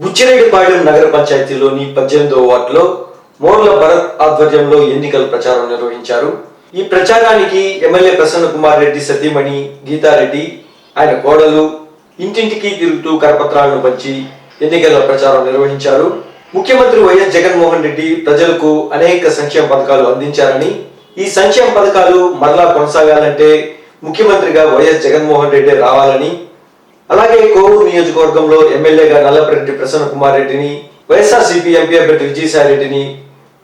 బుచ్చిరెడ్డిపాళెం నగర పంచాయతీలోని పద్దెనిమిదవ వార్డులో మోర్ల భరత్ ఆధ్వర్యంలో ఎన్నికల ప్రచారం నిర్వహించారు. ఈ ప్రచారానికి ఎమ్మెల్యే ప్రసన్న కుమార్ రెడ్డి సతీమణి గీతారెడ్డి ఆయన కోడలు ఇంటింటికి తిరుగుతూ కరపత్రాలను పంచి ఎన్నికల ప్రచారం నిర్వహించారు. ముఖ్యమంత్రి వైఎస్ జగన్మోహన్ రెడ్డి ప్రజలకు అనేక సంక్షేమ పథకాలు అందించారని ఈ సంక్షేమ పథకాలు మరలా కొనసాగాలంటే ముఖ్యమంత్రిగా వైఎస్ జగన్మోహన్ రెడ్డి రావాలని అలాగే కోవూరు నియోజకవర్గంలో ఎమ్మెల్యేగా నల్లపరెడ్డి ప్రసన్న కుమార్ రెడ్డిని వైఎస్ఆర్సీపీ ఎంపీ అభ్యర్థి విజయసాయి రెడ్డిని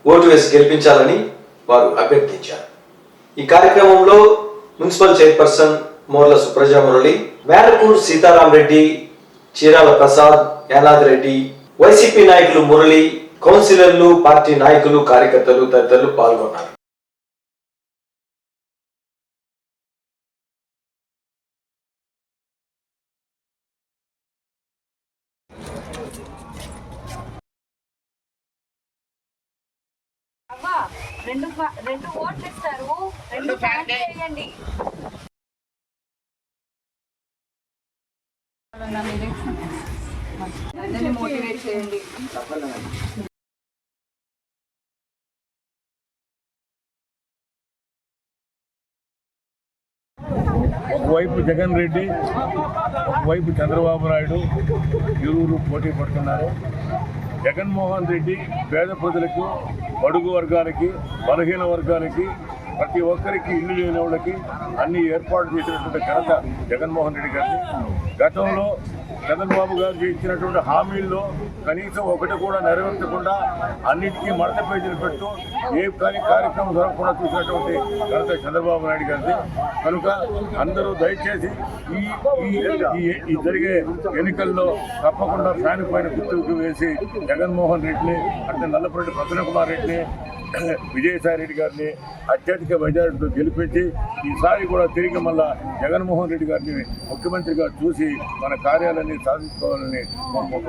ఓటు వేసి గెలిపించాలని వారు అభ్యర్థించారు. ఈ కార్యక్రమంలో municipal chairperson Morla Supraja Murali Merakur Sitaram Reddy Chirala Prasad Yanad Reddy YCP నాయకులు మురళి కౌన్సిలర్లు పార్టీ నాయకులు కార్యకర్తలు తదితరులు పాల్గొన్నారు. రెండు రెండు ఓట్లు ఇస్తారు. రెండు ఫ్యాన్ చేయండి అందరినీ మోటివేట్ చేయండి. ఒకవైపు జగన్ రెడ్డి ఒకవైపు చంద్రబాబు నాయుడు ఇరువురు పోటీ పడుతున్నారు. జగన్మోహన్ రెడ్డి పేద ప్రజలకు బడుగు వర్గానికి బలహీన వర్గానికి ప్రతి ఒక్కరికి ఇల్లు లేని వాళ్ళకి అన్ని ఏర్పాటు చేసినటువంటి ఘనత జగన్మోహన్ రెడ్డి గారిని గతంలో చంద్రబాబు గారు ఇచ్చినటువంటి హామీల్లో కనీసం ఒకటి కూడా నెరవేర్చకుండా అన్నిటికీ మడత పేజీలు పెట్టు ఏ కానీ కార్యక్రమం జరగకుండా చూసినటువంటి ఘనత చంద్రబాబు నాయుడు గారిది. కనుక అందరూ దయచేసి ఈ ఈ- ఈ- జరిగే ఎన్నికల్లో తప్పకుండా ఫ్యాన్ పైన గుర్తుకు వేసి జగన్మోహన్ రెడ్డిని అంటే నల్లపురెడ్డి ప్రసన్న కుమార్ రెడ్డిని విజయసాయి రెడ్డి గారిని అత్యధిక మెజారిటీతో గెలిపించి ఈసారి కూడా తిరిగి మళ్ళా జగన్మోహన్ రెడ్డి గారిని ముఖ్యమంత్రిగా చూసి మన కార్యాలన్నీ సాధించుకోవాలని కోరుకుంటున్నాను